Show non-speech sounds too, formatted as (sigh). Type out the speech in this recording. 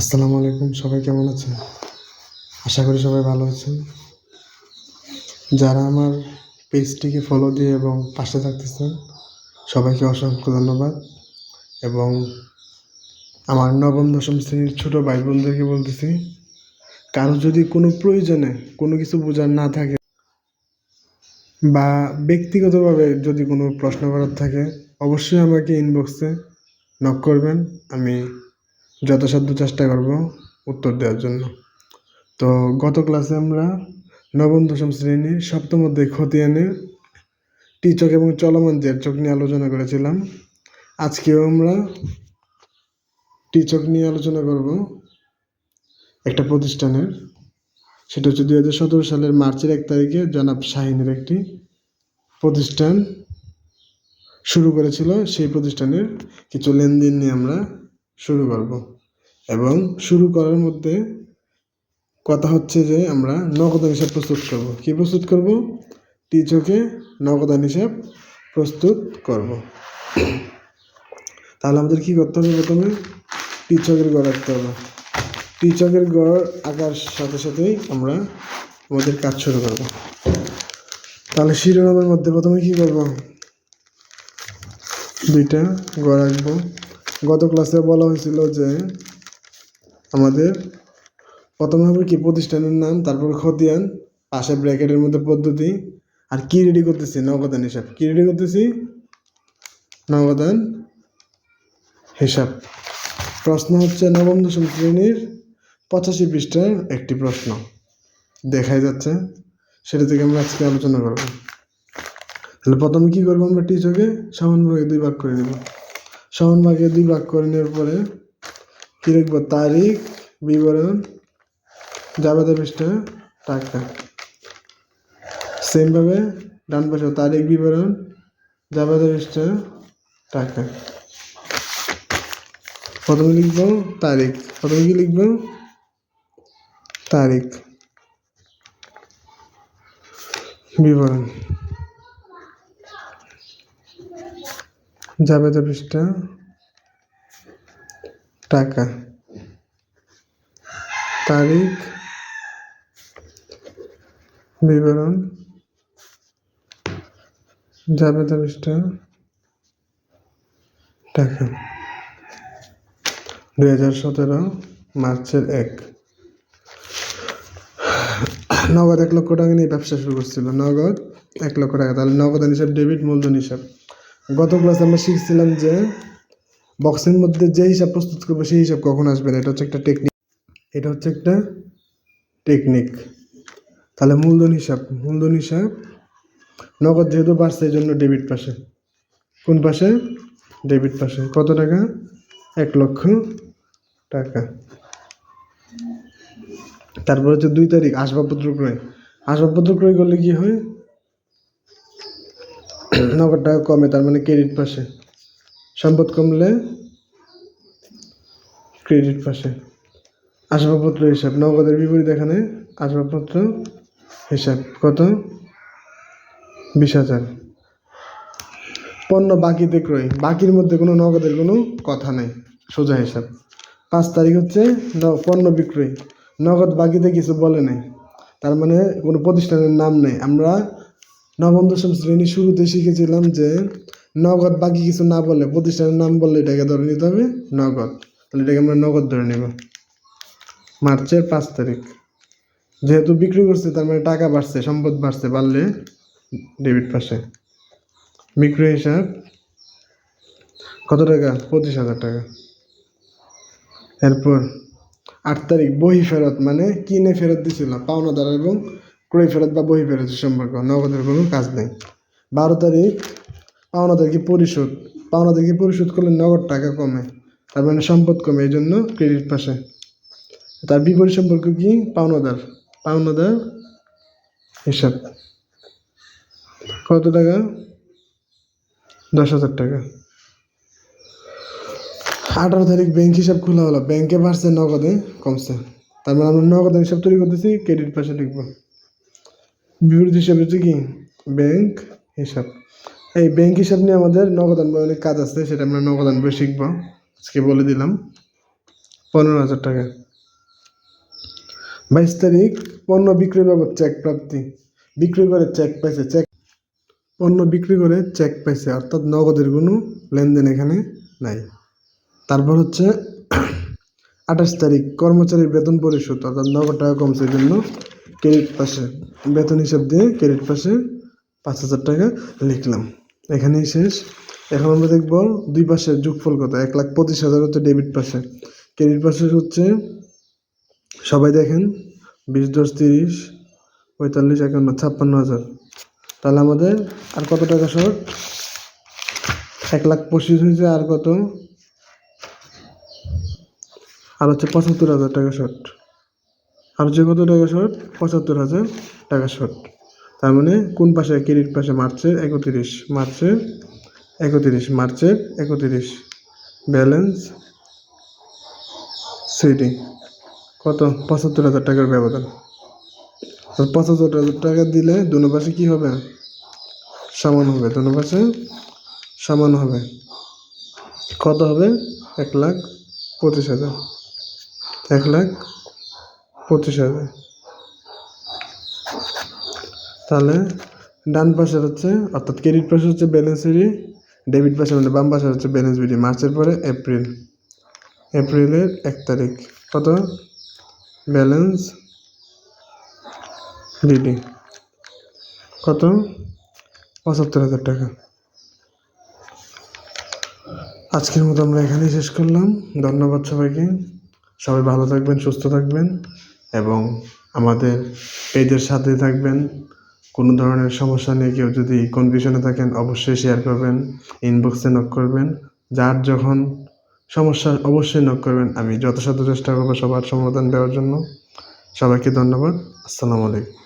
আসসালামু আলাইকুম, সবাই কেমন আছেন? আশা করি সবাই ভালো আছেন। যারা আমার পেজটিকে ফলো দিয়ে এবং পাশে থাকতেছেন, সবাইকে অসংখ্য ধন্যবাদ। এবং আমার নবম, দশম শ্রেণির ছোট ভাই বোনদেরকে বলতেছি, কারও যদি কোনো প্রয়োজনে কোনো কিছু বোঝার না থাকে বা ব্যক্তিগতভাবে যদি কোনো প্রশ্ন করার থাকে, অবশ্যই আমাকে ইনবক্সে নক করবেন। আমি যথাসাধ্য চেষ্টা করব উত্তর দেওয়ার জন্য। তো গত ক্লাসে আমরা নবম, দশম শ্রেণির সপ্তম অধ্যায় খতিয়ানের টিচক এবং চলমান জের চোখ নিয়ে আলোচনা করেছিলাম। আজকেও আমরা টিচক নিয়ে আলোচনা করব একটা প্রতিষ্ঠানের। সেটা হচ্ছে দুই হাজার সতেরো সালের মার্চের এক তারিখে জনাব শাহিনের একটি প্রতিষ্ঠান শুরু করেছিল। সেই প্রতিষ্ঠানের কিছু লেনদেন নিয়ে আমরা শুরু করব। এবং শুরু করার মধ্যে কথা হচ্ছে যে আমরা নগদান হিসাব প্রস্তুত করব। কি প্রস্তুত করব? টিচকে নগদান হিসাব প্রস্তুত করব। তাহলে আমাদের কি করতে হবে প্রথমে? টিচকের গড় রাখতে হবে। টিচকের গড় আঁকার সাথে সাথেই আমরা আমাদের কাজ শুরু করব। তাহলে শিরোনামের মধ্যে প্রথমে কি করব? দুইটা গড় আঁকবো। গত ক্লাসে বলা হয়েছিল যে আমাদের প্রথমে হবে কি প্রতিষ্ঠানের নাম, তারপর খতিয়ান, পাশে ব্র্যাকেটের মধ্যে পদ্ধতি, আর কি রেডি করতেছি? নগদান হিসাব। কি রেডি করতেছি? নগদান হিসাব। প্রশ্ন হচ্ছে নবম, দশম শ্রেণির পঁচাশি পৃষ্ঠার একটি প্রশ্ন। দেখাই যাচ্ছে। সেটা থেকে আমরা আজকে আলোচনা করব। তাহলে প্রথমে কি করব আমরা? টিচকে সমান ভাগে দুই ভাগ করে নেব। সমান ভাগে দুই ভাগ করে নেওয়ার পরে কি লিখব? তারিখ, বিবরণ জাবেদা পৃষ্ঠা, টাকা সেমভাবে ডান পাশে তারিখ, বিবরণ জাবেদা পৃষ্ঠা টাকা। প্রথমে লিখব তারিখ। প্রথমে কি লিখব? তারিখ, বিবরণ। জাবেদা পৃষ্ঠা টাকা। তারিখ। বিবরণ। জাবেদা পৃষ্ঠা টাকা। দুই হাজার সতেরো, মার্চের এক। নগদ এক লক্ষ টাকা নিয়ে ব্যবসা শুরু করছিল। নগদ এক লক্ষ টাকা। তাহলে নগদান হিসাব, ডেবিট মূলধন হিসাব। গত ক্লাসে আমরা শিখছিলাম যে বক্সের মধ্যে যে হিসাব প্রস্তুত করব সেই হিসাব কখন আসবে না, এটা হচ্ছে একটা টেকনিক এটা হচ্ছে একটা টেকনিক তাহলে মূলধন হিসাব মূলধন হিসাব নগদ যেহেতু বাড়ছে, এই জন্য ডেবিট পাশে। কোন পাশে? ডেবিট পাশে। কত টাকা? এক লক্ষ টাকা। তারপর হচ্ছে দুই তারিখ, আসবাবপত্র ক্রয়। আসবাবপত্র ক্রয় করলে কি হয়? নগদ টাকা কমে তার মানে ক্রেডিট পাশে। সম্পদ কমলে ক্রেডিট পাশে। আসবাবপত্র হিসাব নগদের বিপরীত এখানে আসবাবপত্র হিসাব। কত? বিশ হাজার। পণ্য বাকিতে ক্রয়। বাকির মধ্যে কোনো নগদের কোনো কথা নেই সোজা হিসাব। পাঁচ তারিখ হচ্ছে পণ্য বিক্রয়। নগদ বাকিতে কিছু বলে নেই তার মানে কোনো প্রতিষ্ঠানের নাম নেই। আমরা নবম দশম শ্রেণি শুরুতে শিখেছিলাম যে নগদ বাকি কিছু না বলে প্রতিষ্ঠানের নাম বললে এটাকে ধরে নিতে হবে নগদ। তাহলে এটাকে আমরা নগদ ধরে নেব। মার্চের পাঁচ তারিখ। যেহেতু বিক্রি করছে, তার মানে টাকা বাড়ছে, সম্পদ বাড়ছে, বাড়লে ডেবিট পাশে। বিক্রি হিসাব কত টাকা? পঁচিশ হাজার টাকা। এরপর আট তারিখ, বহি ফেরত মানে কিনে ফেরত দিছিল, পাওনাদার এবং ক্রয় ফেরত বা বহি ফেরতের সম্পর্ক নগদের কোনো কাজ নেই। বারো তারিখ পাওনা পাওনাদারকে পরিশোধ? পাওনা পাওনাদারকে পরিশোধ করলে নগদ টাকা কমে? তার মানে সম্পদ কমে, এই জন্য ক্রেডিট পাশে তার বিপরীত সম্পর্ক কি? পাওনাদার। পাওনাদার হিসাব। কত টাকা? দশ হাজার টাকা। আঠারো তারিখ ব্যাংক হিসাব খোলা হলো ব্যাংকে বাড়ছে নগদে কমছে। তার মানে আমরা নগদ হিসাব তৈরি করতেছি, ক্রেডিট পাশে লিখব। বিপরীত হিসাব হচ্ছে কি? ব্যাংক হিসাব। এই ব্যাংক হিসাব নিয়ে আমাদের নগদান বই অনেক কাজ আছে, সেটা আমরা নগদান বই শিখব। আজকে বলে দিলাম। পনেরো হাজার টাকা। বাইশ তারিখ, পণ্য বিক্রয় বাবদ চেক প্রাপ্তি। বিক্রি করে চেক পাইছে চেক পণ্য বিক্রি করে চেক পাইছে, অর্থাৎ নগদের কোনো লেনদেন এখানে নাই। তারপর হচ্ছে (clears throat) আঠাশ তারিখ, কর্মচারীর বেতন পরিশোধ, অর্থাৎ নগদ টাকা কমছে জন্য ক্রেডিট পাশে, বেতন হিসাব দিয়ে ক্রেডিট পাশে পাঁচ হাজার টাকা লিখলাম। এখানেই শেষ। এখন আমরা দেখব দুই পাশে যোগফল কত? এক লাখ পঁচিশ হাজার হচ্ছে ডেবিট পাশে। ক্রেডিট পাশে হচ্ছে, সবাই দেখেন, বিশ দশ তিরিশ, পঁয়তাল্লিশ, একান্ন, ছাপ্পান্ন হাজার। তাহলে আমাদের আর কত টাকা শর্ট এক লাখ পঁচিশ হয়েছে আর কত? আর হচ্ছে পঁচাত্তর হাজার টাকা শর্ট হচ্ছে কত টাকা শর্ট? পঁচাত্তর হাজার টাকা শর্ট। তার মানে কোন পাশে ক্রেডিট পাশে মার্চের একত্রিশ। মার্চের একত্রিশ। মার্চের একত্রিশ। ব্যালেন্স সিডি কত? পঁচাত্তর হাজার টাকার ব্যবধান। আর পঁচাত্তর হাজার টাকা দিলে দুনো পাশে কী হবে? সমান হবে। দুনো পাশে সমান হবে। কত হবে? এক লাখ পঁচিশ হাজার। এক লাখ পঁচিশ হাজার। তাহলে ডান পাশে হচ্ছে, অর্থাৎ ক্রেডিট পাশে হচ্ছে ব্যালেন্স বিডি ডেবিট পাশে মানে বাম পাশে হচ্ছে ব্যালেন্স বিডি মার্চের পরে এপ্রিল এপ্রিলের এক তারিখ। কত? ব্যালেন্স বিডি কত? পঁচাত্তর হাজার টাকা। আজকের মতো আমরা এখানেই শেষ করলাম। ধন্যবাদ সবাইকে। সবাই ভালো থাকবেন, সুস্থ থাকবেন। এবং আমাদের পেজের সাথে থাকবেন। কোনো ধরনের সমস্যা নিয়ে কেউ যদি কনফিউশনে থাকেন, অবশ্যই শেয়ার করবেন ইনবক্সে নক করবেন। যার যখন সমস্যা, অবশ্যই নক করবেন। আমি যথাসাধ্য চেষ্টা করব সবার সমাধান দেওয়ার জন্য। সবাইকে ধন্যবাদ। আসসালামু আলাইকুম।